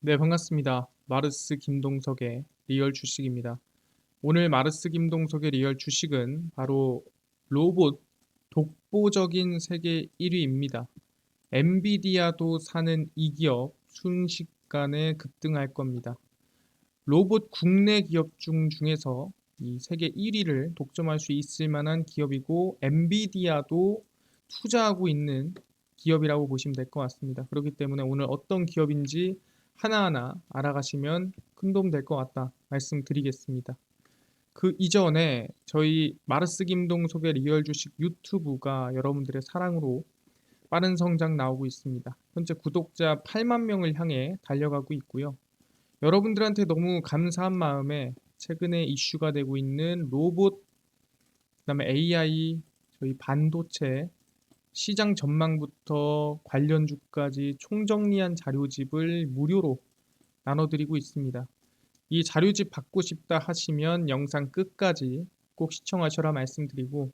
네, 반갑습니다. 마르스 김동석의 리얼 주식입니다. 오늘 마르스 김동석의 리얼 주식은 바로 로봇 독보적인 세계 1위입니다. 엔비디아도 사는 이 기업 순식간에 급등할 겁니다. 로봇 국내 기업 중 중에서 이 세계 1위를 독점할 수 있을 만한 기업이고 엔비디아도 투자하고 있는 기업이라고 보시면 될 것 같습니다. 그렇기 때문에 오늘 어떤 기업인지 하나하나 알아가시면 큰 도움 될 것 같다 말씀드리겠습니다. 그 이전에 저희 마르스 김동석의 리얼 주식 유튜브가 여러분들의 사랑으로 빠른 성장 나오고 있습니다. 현재 구독자 8만 명을 향해 달려가고 있고요. 여러분들한테 너무 감사한 마음에 최근에 이슈가 되고 있는 로봇, 그다음에 AI, 저희 반도체 시장 전망부터 관련 주까지 총정리한 자료집을 무료로 나눠드리고 있습니다. 이 자료집 받고 싶다 하시면 영상 끝까지 꼭 시청하셔라 말씀드리고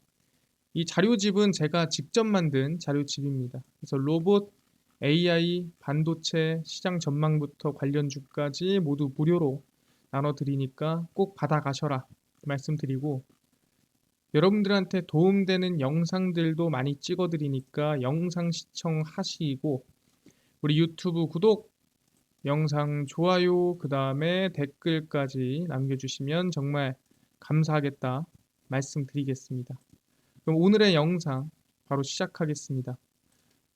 이 자료집은 제가 직접 만든 자료집입니다. 그래서 로봇, AI, 반도체, 시장 전망부터 관련 주까지 모두 무료로 나눠드리니까 꼭 받아가셔라 말씀드리고 여러분들한테 도움되는 영상들도 많이 찍어드리니까 영상 시청하시고 우리 유튜브 구독, 영상 좋아요, 그 다음에 댓글까지 남겨주시면 정말 감사하겠다 말씀드리겠습니다. 그럼 오늘의 영상 바로 시작하겠습니다.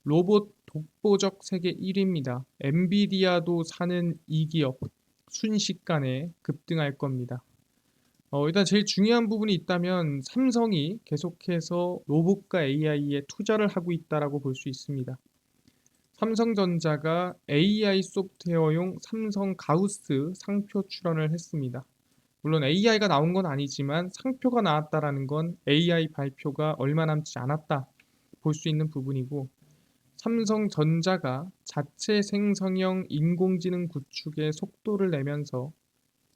로봇 독보적 세계 1위입니다. 엔비디아도 사는 이 기업 순식간에 급등할 겁니다. 어, 일단 제일 중요한 부분이 있다면 삼성이 계속해서 로봇과 AI에 투자를 하고 있다라고 볼 수 있습니다. 삼성전자가 AI 소프트웨어용 삼성 가우스 상표 출원을 했습니다. 물론 AI가 나온 건 아니지만 상표가 나왔다라는 건 AI 발표가 얼마 남지 않았다 볼 수 있는 부분이고 삼성전자가 자체 생성형 인공지능 구축에 속도를 내면서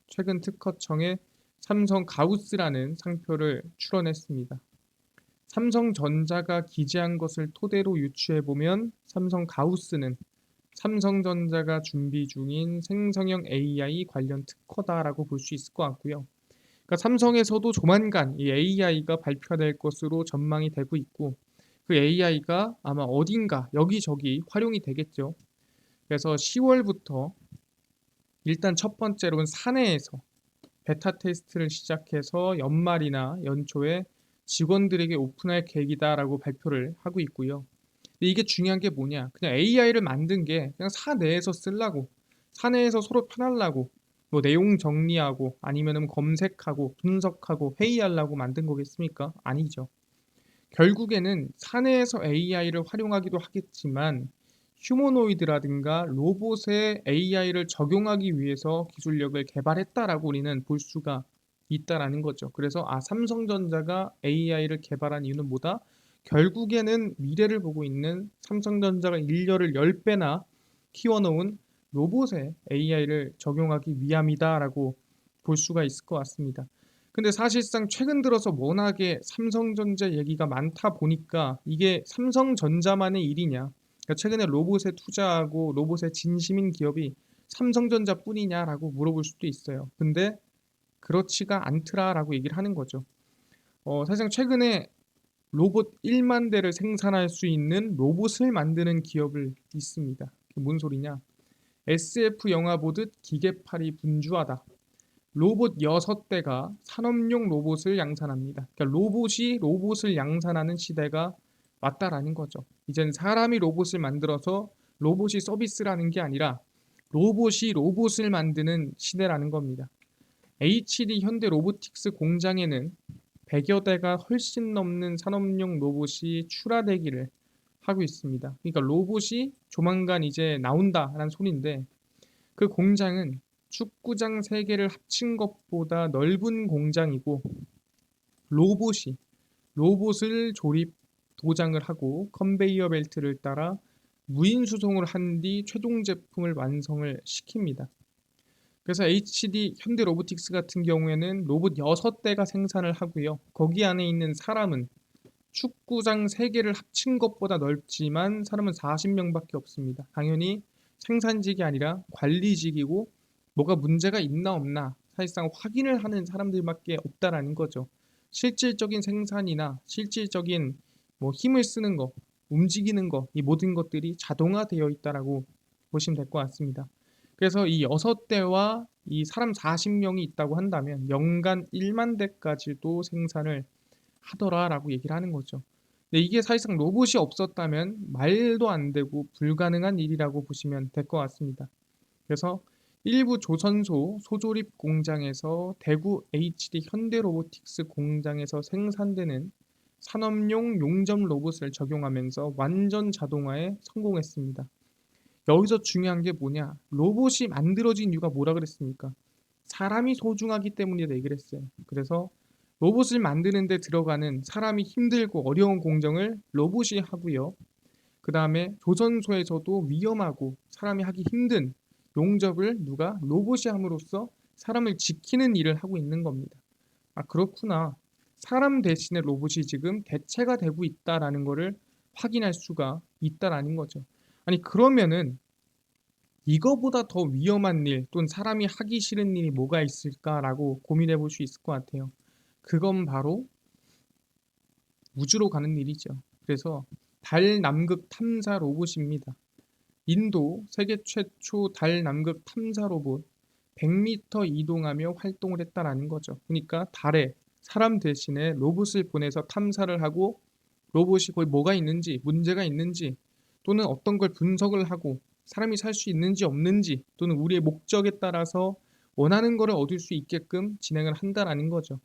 최근 특허청에 삼성 가우스라는 상표를 출원했습니다. 삼성전자가 기재한 것을 토대로 유추해보면 삼성 가우스는 삼성전자가 준비 중인 생성형 AI 관련 특허다라고 볼 수 있을 것 같고요. 그러니까 삼성에서도 조만간 이 AI가 발표될 것으로 전망이 되고 있고 그 AI가 아마 어딘가 여기저기 활용이 되겠죠. 그래서 10월부터 일단 첫 번째로는 사내에서 베타 테스트를 시작해서 연말이나 연초에 직원들에게 오픈할 계획이다라고 발표를 하고 있고요. 이게 중요한 게 뭐냐? 그냥 AI를 만든 게 그냥 사내에서 쓰려고, 사내에서 서로 편하려고, 뭐 내용 정리하고 아니면은 검색하고 분석하고 회의하려고 만든 거겠습니까? 아니죠. 결국에는 사내에서 AI를 활용하기도 하겠지만 휴머노이드라든가 로봇에 AI를 적용하기 위해서 기술력을 개발했다라고 우리는 볼 수가 있다라는 거죠. 그래서 아 삼성전자가 AI를 개발한 이유는 뭐다? 결국에는 미래를 보고 있는 삼성전자가 인력을 10배나 키워놓은 로봇에 AI를 적용하기 위함이다라고 볼 수가 있을 것 같습니다. 근데 사실상 최근 들어서 워낙에 삼성전자 얘기가 많다 보니까 이게 삼성전자만의 일이냐 그러니까 최근에 로봇에 투자하고 로봇에 진심인 기업이 삼성전자뿐이냐라고 물어볼 수도 있어요. 근데 그렇지가 않더라라고 얘기를 하는 거죠. 어, 사실상 최근에 로봇 1만 대를 생산할 수 있는 로봇을 만드는 기업을 있습니다. 뭔 소리냐? SF 영화 보듯 기계팔이 분주하다. 로봇 6대가 산업용 로봇을 양산합니다. 그러니까 로봇이 로봇을 양산하는 시대가 맞다라는 거죠. 이젠 사람이 로봇을 만들어서 로봇이 서비스라는 게 아니라 로봇이 로봇을 만드는 시대라는 겁니다. HD 현대 로보틱스 공장에는 100여 대가 훨씬 넘는 산업용 로봇이 출하되기를 하고 있습니다. 그러니까 로봇이 조만간 이제 나온다라는 소리인데 그 공장은 축구장 3개를 합친 것보다 넓은 공장이고 로봇이 로봇을 조립 도장을 하고 컨베이어 벨트를 따라 무인 수송을 한 뒤 최종 제품을 완성을 시킵니다. 그래서 HD 현대 로보틱스 같은 경우에는 로봇 6대가 생산을 하고요. 거기 안에 있는 사람은 축구장 3개를 합친 것보다 넓지만 사람은 40명밖에 없습니다. 당연히 생산직이 아니라 관리직이고 뭐가 문제가 있나 없나 사실상 확인을 하는 사람들밖에 없다라는 거죠. 실질적인 생산이나 실질적인 뭐 힘을 쓰는 거, 움직이는 거, 이 모든 것들이 자동화되어 있다라고 보시면 될 것 같습니다. 그래서 이 6대와 이 사람 40명이 있다고 한다면 연간 1만 대까지도 생산을 하더라라고 얘기를 하는 거죠. 근데 이게 사실상 로봇이 없었다면 말도 안 되고 불가능한 일이라고 보시면 될 것 같습니다. 그래서 일부 조선소 소조립 공장에서 대구 HD 현대로보틱스 공장에서 생산되는 산업용 용접 로봇을 적용하면서 완전 자동화에 성공했습니다. 여기서 중요한 게 뭐냐? 로봇이 만들어진 이유가 뭐라 그랬습니까? 사람이 소중하기 때문이다 얘기를 했어요. 그래서 로봇을 만드는데 들어가는 사람이 힘들고 어려운 공정을 로봇이 하고요. 그 다음에 조선소에서도 위험하고 사람이 하기 힘든 용접을 누가 로봇이 함으로써 사람을 지키는 일을 하고 있는 겁니다. 아 그렇구나. 사람 대신에 로봇이 지금 대체가 되고 있다라는 것을 확인할 수가 있다라는 거죠. 아니 그러면은 이거보다 더 위험한 일 또는 사람이 하기 싫은 일이 뭐가 있을까라고 고민해 볼 수 있을 것 같아요. 그건 바로 우주로 가는 일이죠. 그래서 달 남극 탐사 로봇입니다. 인도 세계 최초 달 남극 탐사 로봇 100m 이동하며 활동을 했다라는 거죠. 그러니까 달에 사람 대신에 로봇을 보내서 탐사를 하고 로봇이 거기 뭐가 있는지 문제가 있는지 또는 어떤 걸 분석을 하고 사람이 살 수 있는지 없는지 또는 우리의 목적에 따라서 원하는 것을 얻을 수 있게끔 진행을 한다라는 거죠.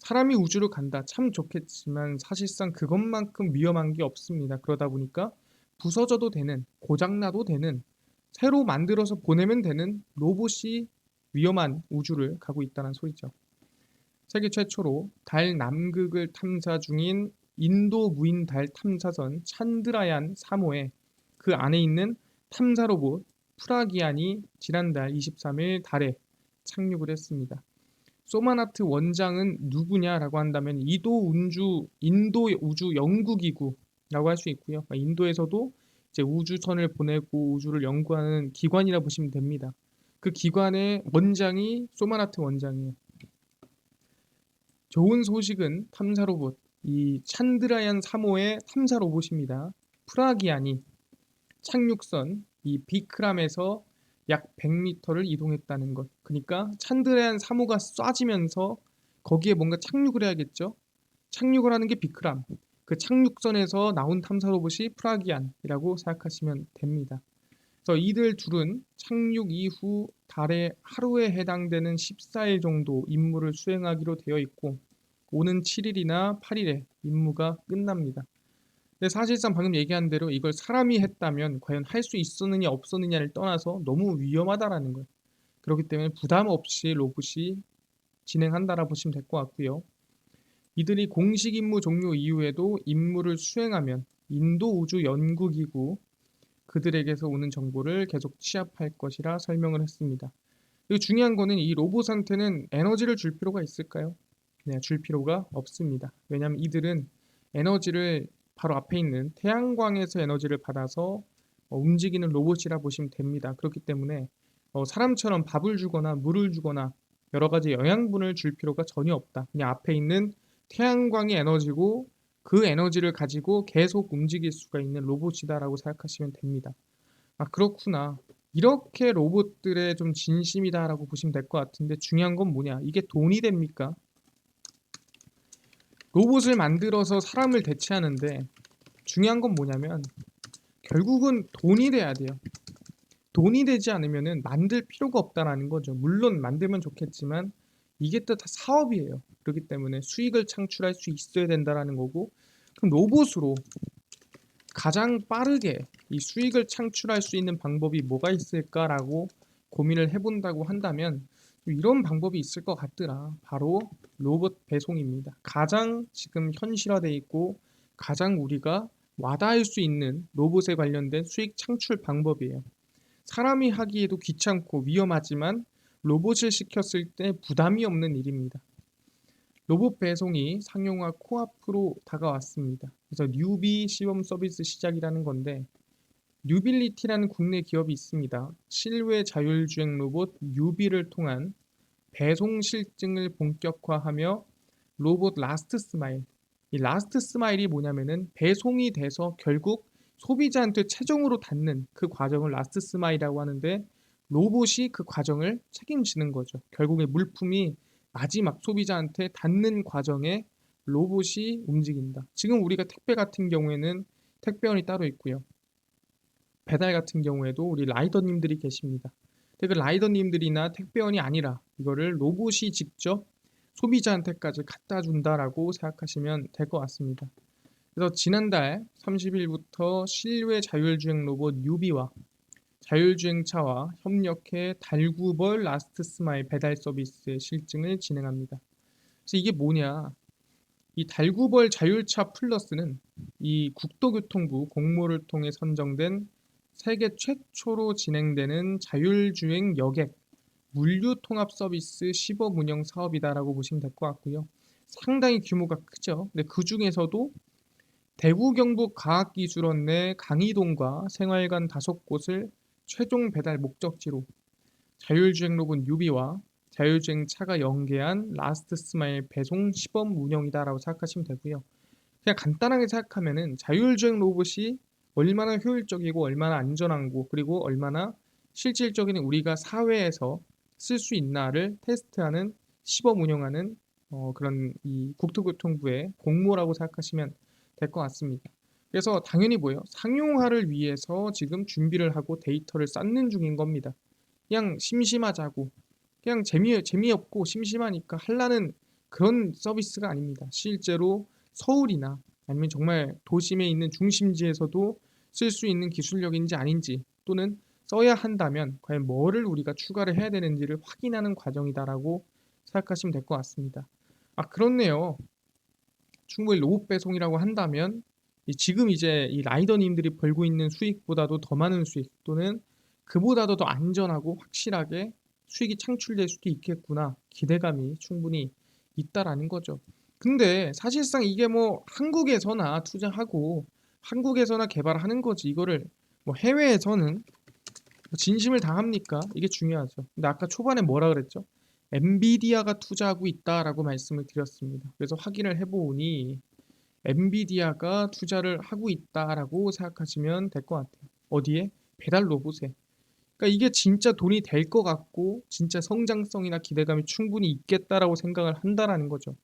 사람이 우주로 간다 참 좋겠지만 사실상 그것만큼 위험한 게 없습니다. 그러다 보니까 부서져도 되는 고장나도 되는 새로 만들어서 보내면 되는 로봇이 위험한 우주를 가고 있다는 소리죠. 세계 최초로 달 남극을 탐사 중인 인도 무인 달 탐사선 찬드라얀 3호에 그 안에 있는 탐사 로봇 프라기안이 지난달 23일 달에 착륙을 했습니다. 소마나트 원장은 누구냐라고 한다면 이도 운주 인도 우주 연구기구라고 할 수 있고요. 인도에서도 이제 우주선을 보내고 우주를 연구하는 기관이라 보시면 됩니다. 그 기관의 원장이 소마나트 원장이에요. 좋은 소식은 탐사 로봇 이 찬드라얀 3호의 탐사 로봇입니다. 프라기안이 착륙선 이 비크람에서 약 100m를 이동했다는 것. 그러니까 찬드라얀 3호가 쏴지면서 거기에 뭔가 착륙을 해야겠죠. 착륙을 하는 게 비크람. 그 착륙선에서 나온 탐사 로봇이 프라기안이라고 생각하시면 됩니다. 그래서 이들 둘은 착륙 이후 달에 하루에 해당되는 14일 정도 임무를 수행하기로 되어 있고 오는 7일이나 8일에 임무가 끝납니다. 근데 사실상 방금 얘기한 대로 이걸 사람이 했다면 과연 할 수 있었느냐 없었느냐를 떠나서 너무 위험하다라는 거예요. 그렇기 때문에 부담 없이 로봇이 진행한다라 보시면 될 것 같고요. 이들이 공식 임무 종료 이후에도 임무를 수행하면 인도 우주 연구기구 그들에게서 오는 정보를 계속 취합할 것이라 설명을 했습니다. 그리고 중요한 거는 이 로봇한테는 에너지를 줄 필요가 있을까요? 네, 줄 필요가 없습니다. 왜냐하면 이들은 에너지를 바로 앞에 있는 태양광에서 에너지를 받아서 어, 움직이는 로봇이라 보시면 됩니다. 그렇기 때문에 어, 사람처럼 밥을 주거나 물을 주거나 여러 가지 영양분을 줄 필요가 전혀 없다. 그냥 앞에 있는 태양광이 에너지고 그 에너지를 가지고 계속 움직일 수가 있는 로봇이다라고 생각하시면 됩니다. 아 그렇구나. 이렇게 로봇들의 좀 진심이다라고 보시면 될 것 같은데 중요한 건 뭐냐? 이게 돈이 됩니까? 로봇을 만들어서 사람을 대체하는데 중요한 건 뭐냐면 결국은 돈이 돼야 돼요. 돈이 되지 않으면 만들 필요가 없다라는 거죠. 물론 만들면 좋겠지만 이게 또 다 사업이에요. 그렇기 때문에 수익을 창출할 수 있어야 된다라는 거고 그럼 로봇으로 가장 빠르게 이 수익을 창출할 수 있는 방법이 뭐가 있을까라고 고민을 해본다고 한다면 이런 방법이 있을 것 같더라. 바로 로봇 배송입니다. 가장 지금 현실화되어 있고 가장 우리가 와닿을 수 있는 로봇에 관련된 수익 창출 방법이에요. 사람이 하기에도 귀찮고 위험하지만 로봇을 시켰을 때 부담이 없는 일입니다. 로봇 배송이 상용화 코앞으로 다가왔습니다. 그래서 뉴비 시범 서비스 시작이라는 건데 뉴빌리티라는 국내 기업이 있습니다. 실외 자율주행 로봇 뉴비를 통한 배송 실증을 본격화하며 로봇 라스트 스마일. 이 라스트 스마일이 뭐냐면은 배송이 돼서 결국 소비자한테 최종으로 닿는 그 과정을 라스트 스마일이라고 하는데 로봇이 그 과정을 책임지는 거죠. 결국에 물품이 마지막 소비자한테 닿는 과정에 로봇이 움직인다. 지금 우리가 택배 같은 경우에는 택배원이 따로 있고요. 배달 같은 경우에도 우리 라이더님들이 계십니다. 그 라이더님들이나 택배원이 아니라 이거를 로봇이 직접 소비자한테까지 갖다 준다라고 생각하시면 될 것 같습니다. 그래서 지난달 30일부터 실외 자율주행 로봇 유비와 자율주행차와 협력해 달구벌 라스트 스마일 배달 서비스의 실증을 진행합니다. 그래서 이게 뭐냐? 이 달구벌 자율차 플러스는 이 국토교통부 공모를 통해 선정된 세계 최초로 진행되는 자율주행 여객 물류 통합 서비스 시범 운영 사업이다라고 보시면 될 것 같고요. 상당히 규모가 크죠. 근데 그 중에서도 대구 경북 과학기술원 내 강의동과 생활관 다섯 곳을 최종 배달 목적지로 자율주행 로봇 유비와 자율주행 차가 연계한 라스트 스마일 배송 시범 운영이다라고 생각하시면 되고요. 그냥 간단하게 생각하면은 자율주행 로봇이 얼마나 효율적이고 얼마나 안전한고 그리고 얼마나 실질적인 우리가 사회에서 쓸 수 있나를 테스트하는 시범 운영하는 어, 그런 이 국토교통부의 공모라고 생각하시면 될 것 같습니다. 그래서 당연히 뭐예요? 상용화를 위해서 지금 준비를 하고 데이터를 쌓는 중인 겁니다. 그냥 심심하자고 그냥 재미 재미없고 심심하니까 하려는 그런 서비스가 아닙니다. 실제로 서울이나 아니면 정말 도심에 있는 중심지에서도 쓸 수 있는 기술력인지 아닌지 또는 써야 한다면 과연 뭐를 우리가 추가를 해야 되는지를 확인하는 과정이다라고 생각하시면 될 것 같습니다. 아 그렇네요. 충분히 로봇 배송이라고 한다면 이 지금 이제 이 라이더님들이 벌고 있는 수익보다도 더 많은 수익 또는 그보다도 더 안전하고 확실하게 수익이 창출될 수도 있겠구나 기대감이 충분히 있다라는 거죠. 근데 사실상 이게 뭐 한국에서나 투자하고 한국에서나 개발하는 거지 이거를 뭐 해외에서는 진심을 다합니까? 이게 중요하죠. 근데 아까 초반에 뭐라 그랬죠? 엔비디아가 투자하고 있다라고 말씀을 드렸습니다. 그래서 확인을 해보니 엔비디아가 투자를 하고 있다라고 생각하시면 될 것 같아요. 어디에? 배달 로봇에. 그러니까 이게 진짜 돈이 될 것 같고 진짜 성장성이나 기대감이 충분히 있겠다라고 생각을 한다라는 거죠.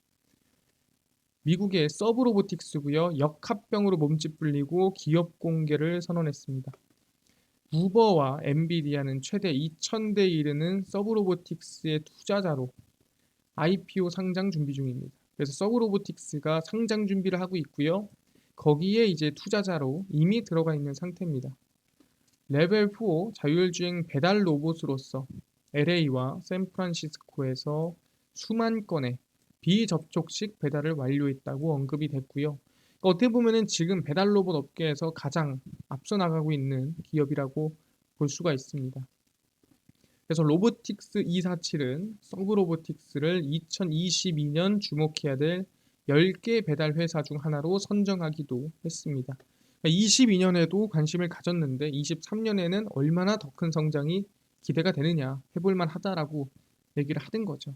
미국의 서브 로보틱스고요. 역합병으로 몸집 불리고 기업 공개를 선언했습니다. 우버와 엔비디아는 최대 2,000대 이르는 서브 로보틱스의 투자자로 IPO 상장 준비 중입니다. 그래서 서브 로보틱스가 상장 준비를 하고 있고요. 거기에 이제 투자자로 이미 들어가 있는 상태입니다. 레벨 4 자율주행 배달 로봇으로서 LA와 샌프란시스코에서 수만 건의 비접촉식 배달을 완료했다고 언급이 됐고요. 그러니까 어떻게 보면은 지금 배달 로봇 업계에서 가장 앞서 나가고 있는 기업이라고 볼 수가 있습니다. 그래서 로보틱스 247은 서브 로보틱스를 2022년 주목해야 될 10개 배달 회사 중 하나로 선정하기도 했습니다. 22년에도 관심을 가졌는데 23년에는 얼마나 더 큰 성장이 기대가 되느냐 해볼만 하다라고 얘기를 하는 거죠.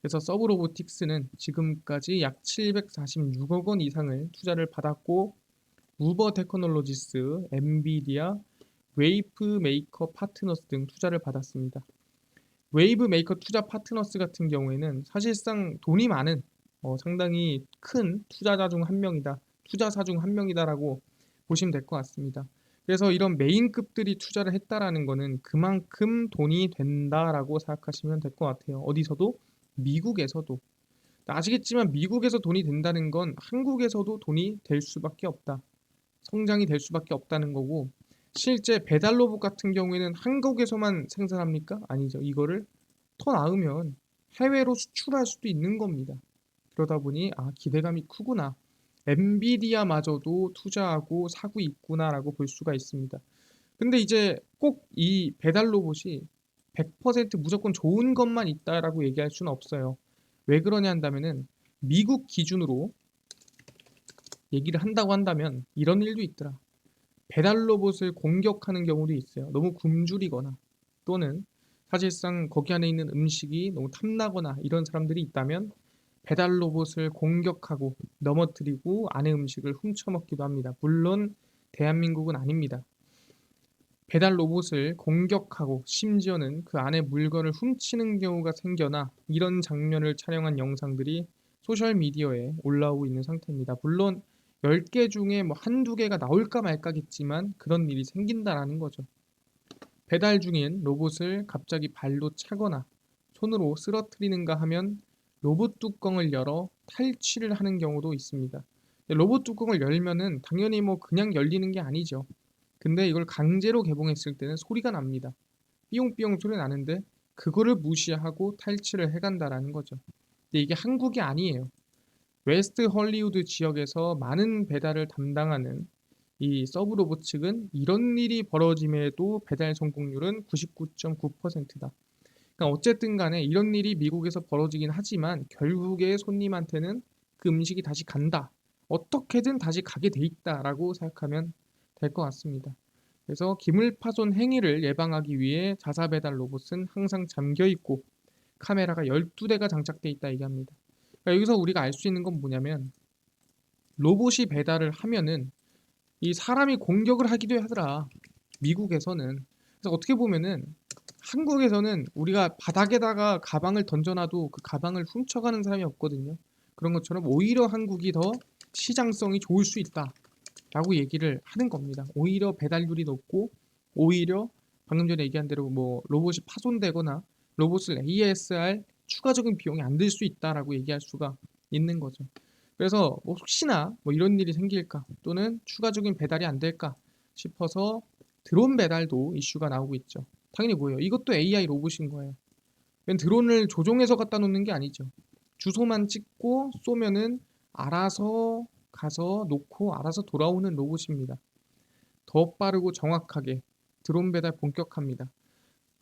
그래서 서브 로보틱스는 지금까지 약 746억 원 이상을 투자를 받았고 우버 테크놀로지스, 엔비디아, 웨이프 메이커 파트너스 등 투자를 받았습니다. 웨이브 메이커 투자 파트너스 같은 경우에는 사실상 돈이 많은 어, 상당히 큰 투자자 중 한 명이다. 투자사 중 한 명이다라고 보시면 될 것 같습니다. 그래서 이런 메인급들이 투자를 했다라는 거는 그만큼 돈이 된다라고 생각하시면 될 것 같아요. 어디서도 미국에서도 아시겠지만 미국에서 돈이 된다는 건 한국에서도 돈이 될 수밖에 없다. 성장이 될 수밖에 없다는 거고 실제 배달 로봇 같은 경우에는 한국에서만 생산합니까? 아니죠. 이거를 더 나으면 해외로 수출할 수도 있는 겁니다. 그러다 보니 아 기대감이 크구나. 엔비디아마저도 투자하고 사고 있구나라고 볼 수가 있습니다. 근데 이제 꼭 이 배달 로봇이 100% 무조건 좋은 것만 있다라고 얘기할 수는 없어요. 왜 그러냐 한다면은 미국 기준으로 얘기를 한다고 한다면 이런 일도 있더라. 배달 로봇을 공격하는 경우도 있어요. 너무 굶주리거나 또는 사실상 거기 안에 있는 음식이 너무 탐나거나 이런 사람들이 있다면 배달 로봇을 공격하고 넘어뜨리고 안에 음식을 훔쳐먹기도 합니다. 물론 대한민국은 아닙니다. 배달 로봇을 공격하고 심지어는 그 안에 물건을 훔치는 경우가 생겨나 이런 장면을 촬영한 영상들이 소셜 미디어에 올라오고 있는 상태입니다. 물론 10개 중에 뭐 한두 개가 나올까 말까겠지만 그런 일이 생긴다라는 거죠. 배달 중인 로봇을 갑자기 발로 차거나 손으로 쓰러뜨리는가 하면 로봇 뚜껑을 열어 탈취를 하는 경우도 있습니다. 로봇 뚜껑을 열면은 당연히 뭐 그냥 열리는 게 아니죠. 근데 이걸 강제로 개봉했을 때는 소리가 납니다. 삐용삐용 소리 나는데 그거를 무시하고 탈취를 해간다라는 거죠. 근데 이게 한국이 아니에요. 웨스트 헐리우드 지역에서 많은 배달을 담당하는 이 서브 로봇 측은 이런 일이 벌어짐에도 배달 성공률은 99.9%다. 그러니까 어쨌든 간에 이런 일이 미국에서 벌어지긴 하지만 결국에 손님한테는 그 음식이 다시 간다. 어떻게든 다시 가게 돼 있다라고 생각하면 될 것 같습니다. 그래서 기물 파손 행위를 예방하기 위해 자사 배달 로봇은 항상 잠겨 있고 카메라가 12대가 장착돼 있다 얘기합니다. 그러니까 여기서 우리가 알 수 있는 건 뭐냐면 로봇이 배달을 하면은 이 사람이 공격을 하기도 하더라. 미국에서는. 그래서 어떻게 보면은 한국에서는 우리가 바닥에다가 가방을 던져놔도 그 가방을 훔쳐가는 사람이 없거든요. 그런 것처럼 오히려 한국이 더 시장성이 좋을 수 있다. 라고 얘기를 하는 겁니다. 오히려 배달률이 높고 오히려 방금 전에 얘기한 대로 뭐 로봇이 파손되거나 로봇을 ASR 추가적인 비용이 안 들 수 있다라고 얘기할 수가 있는 거죠. 그래서 뭐 혹시나 뭐 이런 일이 생길까 또는 추가적인 배달이 안 될까 싶어서 드론 배달도 이슈가 나오고 있죠. 당연히 뭐예요? 이것도 AI 로봇인 거예요. 드론을 조종해서 갖다 놓는 게 아니죠. 주소만 찍고 쏘면은 알아서 가서 놓고 알아서 돌아오는 로봇입니다. 더 빠르고 정확하게 드론 배달 본격합니다.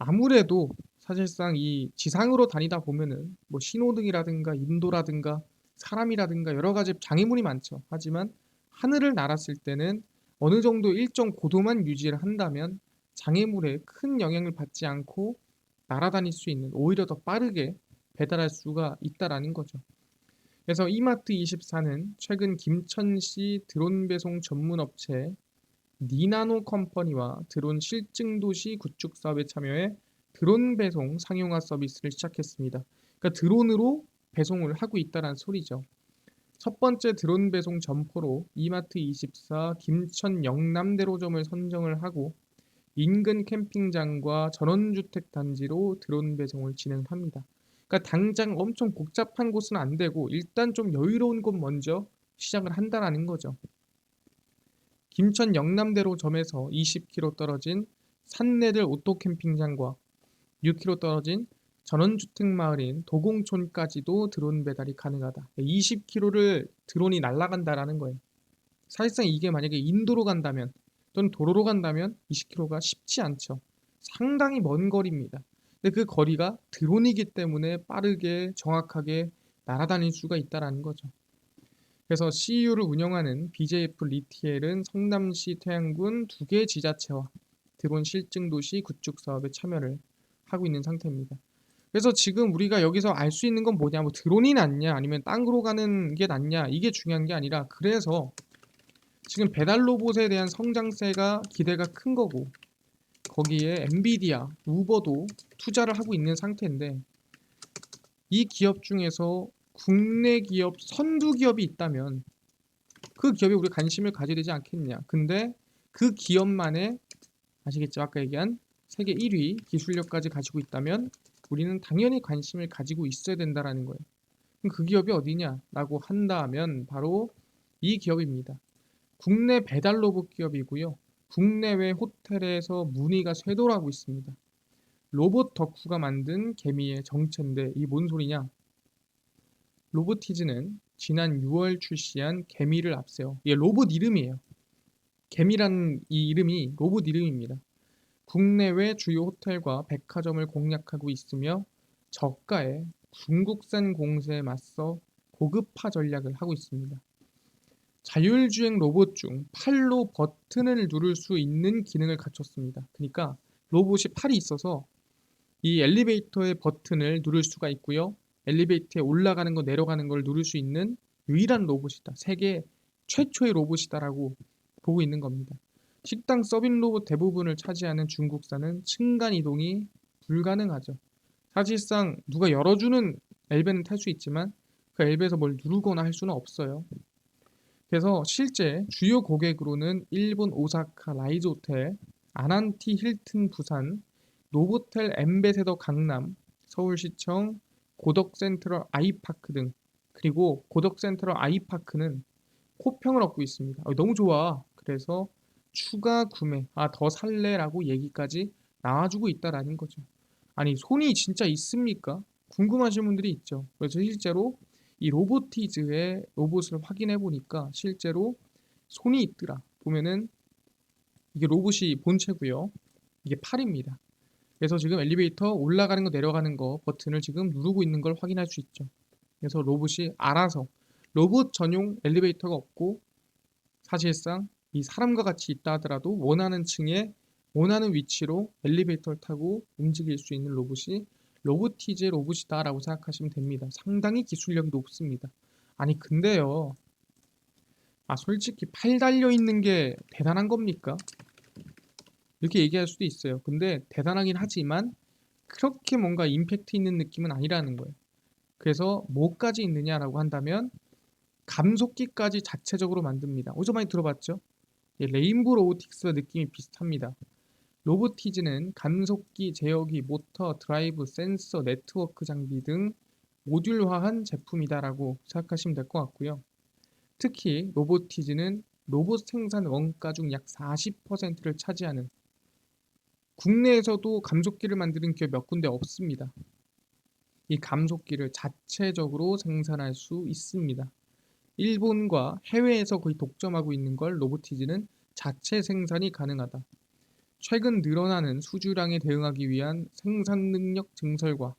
아무래도 사실상 이 지상으로 다니다 보면은 뭐 신호등이라든가 인도라든가 사람이라든가 여러 가지 장애물이 많죠. 하지만 하늘을 날았을 때는 어느 정도 일정 고도만 유지를 한다면 장애물에 큰 영향을 받지 않고 날아다닐 수 있는 오히려 더 빠르게 배달할 수가 있다라는 거죠. 그래서 이마트24는 최근 김천시 드론 배송 전문 업체 니나노 컴퍼니와 드론 실증 도시 구축 사업에 참여해 드론 배송 상용화 서비스를 시작했습니다. 그러니까 드론으로 배송을 하고 있다는 소리죠. 첫 번째 드론 배송 점포로 이마트24 김천 영남대로점을 선정을 하고 인근 캠핑장과 전원주택 단지로 드론 배송을 진행합니다. 그러니까 당장 엄청 복잡한 곳은 안 되고 일단 좀 여유로운 곳 먼저 시작을 한다라는 거죠. 김천 영남대로 점에서 20km 떨어진 산내들 오토 캠핑장과 6km 떨어진 전원주택 마을인 도공촌까지도 드론 배달이 가능하다. 20km를 드론이 날아간다라는 거예요. 사실상 이게 만약에 인도로 간다면 또는 도로로 간다면 20km가 쉽지 않죠. 상당히 먼 거리입니다. 근데 그 거리가 드론이기 때문에 빠르게 정확하게 날아다닐 수가 있다라는 거죠. 그래서 CU를 운영하는 BJF 리티엘은 성남시 태양군 두 개 지자체와 드론 실증 도시 구축 사업에 참여를 하고 있는 상태입니다. 그래서 지금 우리가 여기서 알 수 있는 건 뭐냐? 뭐 드론이 낫냐? 아니면 땅으로 가는 게 낫냐? 이게 중요한 게 아니라 그래서 지금 배달 로봇에 대한 성장세가 기대가 큰 거고 거기에 엔비디아, 우버도 투자를 하고 있는 상태인데 이 기업 중에서 국내 기업 선두 기업이 있다면 그 기업에 우리 관심을 가져야 되지 않겠냐 근데 그 기업만의 아시겠죠 아까 얘기한 세계 1위 기술력까지 가지고 있다면 우리는 당연히 관심을 가지고 있어야 된다라는 거예요. 그럼 그 기업이 어디냐라고 한다면 바로 이 기업입니다. 국내 배달 로봇 기업이고요. 국내외 호텔에서 문의가 쇄도하고 있습니다. 로봇 덕후가 만든 개미의 정체인데 이 뭔 소리냐? 로보티즈는 지난 6월 출시한 개미를 앞세워 이게 로봇 이름이에요. 개미란 이 이름이 로봇 이름입니다. 국내외 주요 호텔과 백화점을 공략하고 있으며 저가의 중국산 공세에 맞서 고급화 전략을 하고 있습니다. 자율주행 로봇 중 팔로 버튼을 누를 수 있는 기능을 갖췄습니다. 그러니까 로봇이 팔이 있어서 이 엘리베이터의 버튼을 누를 수가 있고요. 엘리베이터에 올라가는 거 내려가는 걸 누를 수 있는 유일한 로봇이다. 세계 최초의 로봇이다라고 보고 있는 겁니다. 식당 서빙 로봇 대부분을 차지하는 중국산은 층간 이동이 불가능하죠. 사실상 누가 열어주는 엘베는 탈 수 있지만 그 엘베에서 뭘 누르거나 할 수는 없어요. 그래서 실제 주요 고객으로는 일본 오사카 라이즈 호텔, 아난티 힐튼 부산, 노보텔 엠베세더 강남, 서울시청 고덕 센트럴 아이파크 등 그리고 고덕 센트럴 아이파크는 호평을 얻고 있습니다. 어, 너무 좋아. 그래서 추가 구매, 아, 더 살래라고 얘기까지 나와주고 있다라는 거죠. 아니, 손이 진짜 있습니까? 궁금하신 분들이 있죠. 그래서 실제로 이 로보티즈의 로봇을 확인해 보니까 실제로 손이 있더라. 보면은 이게 로봇이 본체고요. 이게 팔입니다. 그래서 지금 엘리베이터 올라가는 거 내려가는 거 버튼을 지금 누르고 있는 걸 확인할 수 있죠. 그래서 로봇이 알아서 로봇 전용 엘리베이터가 없고 사실상 이 사람과 같이 있다 하더라도 원하는 층에 원하는 위치로 엘리베이터를 타고 움직일 수 있는 로봇이 로보티즈의 로봇이다 라고 생각하시면 됩니다. 상당히 기술력이 높습니다. 아니 근데요. 아 솔직히 팔 달려 있는 게 대단한 겁니까? 이렇게 얘기할 수도 있어요. 근데 대단하긴 하지만 그렇게 뭔가 임팩트 있는 느낌은 아니라는 거예요. 그래서 뭐까지 있느냐라고 한다면 감속기까지 자체적으로 만듭니다. 어디서 많이 들어봤죠? 예, 레인보 로보틱스와 느낌이 비슷합니다. 로보티즈는 감속기, 제어기, 모터, 드라이브, 센서, 네트워크 장비 등 모듈화한 제품이다라고 생각하시면 될 것 같고요. 특히 로보티즈는 로봇 생산 원가 중 약 40%를 차지하는 국내에서도 감속기를 만드는 기업 몇 군데 없습니다. 이 감속기를 자체적으로 생산할 수 있습니다. 일본과 해외에서 거의 독점하고 있는 걸 로보티즈는 자체 생산이 가능하다. 최근 늘어나는 수주량에 대응하기 위한 생산 능력 증설과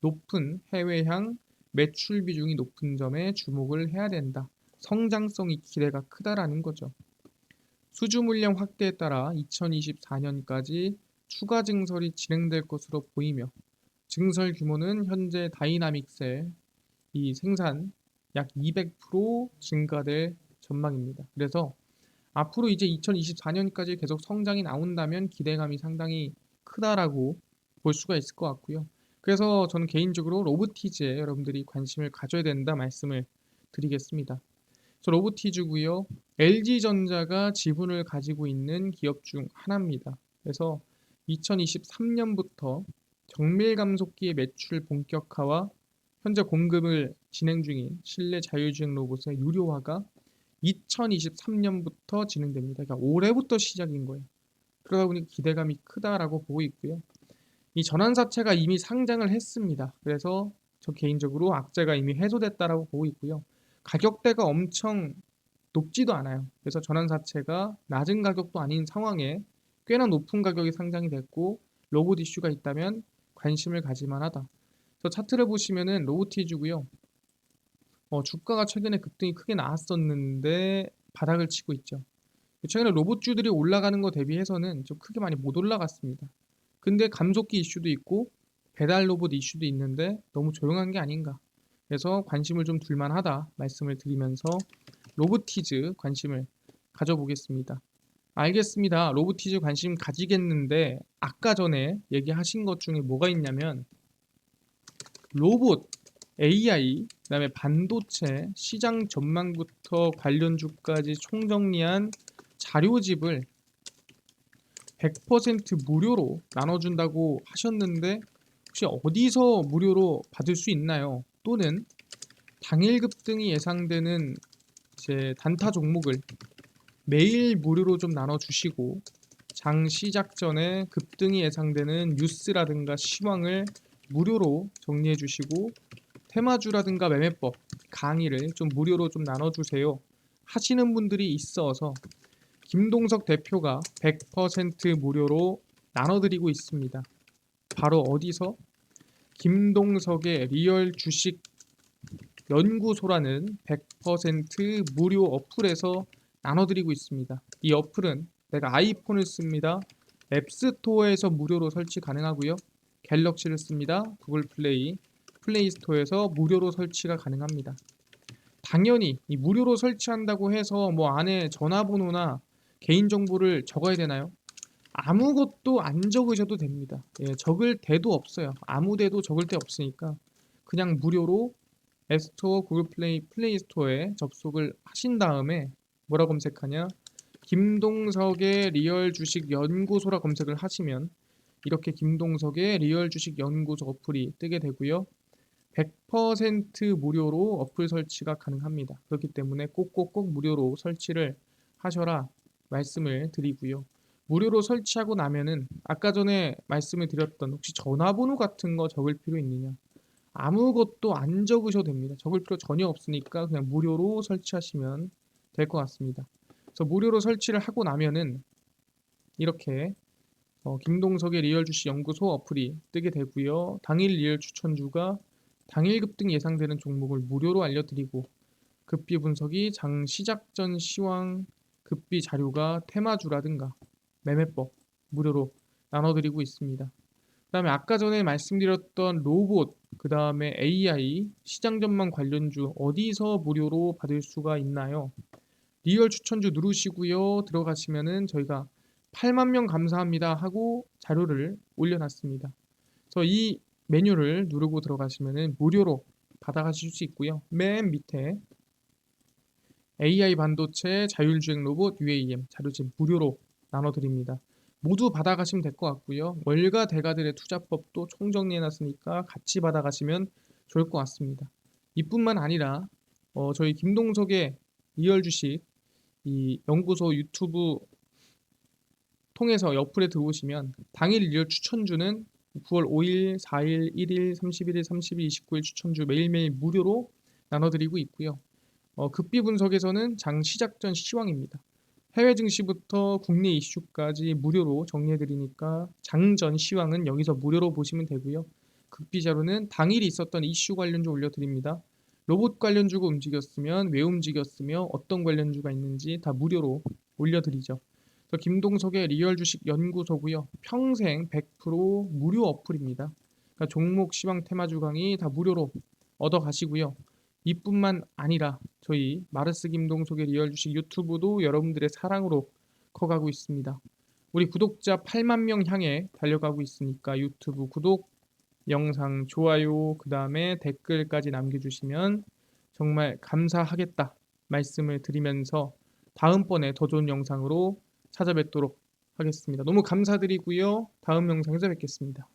높은 해외향 매출 비중이 높은 점에 주목을 해야 된다. 성장성이 기대가 크다라는 거죠. 수주 물량 확대에 따라 2024년까지 추가 증설이 진행될 것으로 보이며 증설 규모는 현재 다이나믹스의 이 생산 약 200% 증가될 전망입니다. 그래서 앞으로 이제 2024년까지 계속 성장이 나온다면 기대감이 상당히 크다라고 볼 수가 있을 것 같고요. 그래서 저는 개인적으로 로보티즈에 여러분들이 관심을 가져야 된다 말씀을 드리겠습니다. 저 로보티즈고요. LG전자가 지분을 가지고 있는 기업 중 하나입니다. 그래서 2023년부터 정밀 감속기의 매출 본격화와 현재 공급을 진행 중인 실내 자율주행 로봇의 유료화가 2023년부터 진행됩니다. 그러니까 올해부터 시작인 거예요. 그러다 보니 기대감이 크다라고 보고 있고요. 이 전환사채가 이미 상장을 했습니다. 그래서 저 개인적으로 악재가 이미 해소됐다라고 보고 있고요. 가격대가 엄청 높지도 않아요. 그래서 전환사채가 낮은 가격도 아닌 상황에 꽤나 높은 가격이 상장이 됐고 로봇 이슈가 있다면 관심을 가질만 하다. 저 차트를 보시면은 로보티즈고요. 어, 주가가 최근에 급등이 크게 나왔었는데 바닥을 치고 있죠. 최근에 로봇주들이 올라가는 거 대비해서는 좀 크게 많이 못 올라갔습니다. 근데 감속기 이슈도 있고 배달 로봇 이슈도 있는데 너무 조용한 게 아닌가. 그래서 관심을 좀 둘만하다 말씀을 드리면서 로보티즈 관심을 가져보겠습니다. 알겠습니다. 로보티즈 관심 가지겠는데 아까 전에 얘기하신 것 중에 뭐가 있냐면 로봇, AI, 그다음에 반도체 시장 전망부터 관련주까지 총정리한 자료집을 100% 무료로 나눠준다고 하셨는데 혹시 어디서 무료로 받을 수 있나요? 또는 당일 급등이 예상되는 이제 단타 종목을 매일 무료로 좀 나눠주시고 장 시작 전에 급등이 예상되는 뉴스라든가 시황을 무료로 정리해 주시고 테마주라든가 매매법 강의를 좀 무료로 좀 나눠주세요 하시는 분들이 있어서 김동석 대표가 100% 무료로 나눠드리고 있습니다. 바로 어디서? 김동석의 리얼 주식 연구소라는 100% 무료 어플에서 나눠드리고 있습니다. 이 어플은 내가 아이폰을 씁니다. 앱스토어에서 무료로 설치 가능하고요. 갤럭시를 씁니다. 구글 플레이, 플레이 스토어에서 무료로 설치가 가능합니다. 당연히 이 무료로 설치한다고 해서 뭐 안에 전화번호나 개인정보를 적어야 되나요? 아무것도 안 적으셔도 됩니다. 예, 적을 데도 없어요. 아무 데도 적을 데 없으니까 그냥 무료로 앱스토어, 구글 플레이, 플레이 스토어에 접속을 하신 다음에 뭐라 검색하냐? 김동석의 리얼 주식 연구소라 검색을 하시면 이렇게 김동석의 리얼 주식 연구소 어플이 뜨게 되고요. 100% 무료로 어플 설치가 가능합니다. 그렇기 때문에 꼭꼭꼭 무료로 설치를 하셔라 말씀을 드리고요. 무료로 설치하고 나면은 아까 전에 말씀을 드렸던 혹시 전화번호 같은 거 적을 필요 있느냐? 아무것도 안 적으셔도 됩니다. 적을 필요 전혀 없으니까 그냥 무료로 설치하시면 될 것 같습니다. 그래서 무료로 설치를 하고 나면은 이렇게 어, 김동석의 리얼 주식 연구소 어플이 뜨게 되고요. 당일 리얼 추천주가 당일 급등 예상되는 종목을 무료로 알려드리고 급비 분석이 장 시작 전 시황 급비 자료가 테마주라든가 매매법 무료로 나눠드리고 있습니다. 그 다음에 아까 전에 말씀드렸던 로봇, 그 다음에 AI, 시장 전망 관련주 어디서 무료로 받을 수가 있나요? 리얼 추천주 누르시고요. 들어가시면은 저희가 8만 명 감사합니다 하고 자료를 올려놨습니다. 그래서 이 메뉴를 누르고 들어가시면은 무료로 받아가실 수 있고요. 맨 밑에 AI 반도체 자율주행 로봇 UAM 자료집 무료로 나눠드립니다. 모두 받아가시면 될 것 같고요. 월가 대가들의 투자법도 총정리해놨으니까 같이 받아가시면 좋을 것 같습니다. 이뿐만 아니라 어, 저희 김동석의 리얼 주식 이 연구소 유튜브 통해서 옆플에 들어오시면 당일 리얼 추천주는 9월 5일, 4일, 1일, 31일, 30일, 29일 추천주 매일매일 무료로 나눠드리고 있고요. 어, 급비 분석에서는 장 시작 전 시황입니다. 해외 증시부터 국내 이슈까지 무료로 정리해드리니까 장전 시황은 여기서 무료로 보시면 되고요. 극비 자료는 당일 있었던 이슈 관련주 올려드립니다. 로봇 관련주가 움직였으면 왜 움직였으며 어떤 관련주가 있는지 다 무료로 올려드리죠. 저 김동석의 리얼 주식 연구소고요. 평생 100% 무료 어플입니다. 그러니까 종목 시황 테마주 강의 다 무료로 얻어 가시고요. 이뿐만 아니라 저희 마르스 김동석의 리얼 주식 유튜브도 여러분들의 사랑으로 커가고 있습니다. 우리 구독자 8만 명 향해 달려가고 있으니까 유튜브 구독, 영상 좋아요, 그 다음에 댓글까지 남겨주시면 정말 감사하겠다 말씀을 드리면서 다음번에 더 좋은 영상으로 찾아뵙도록 하겠습니다. 너무 감사드리고요. 다음 영상에서 뵙겠습니다.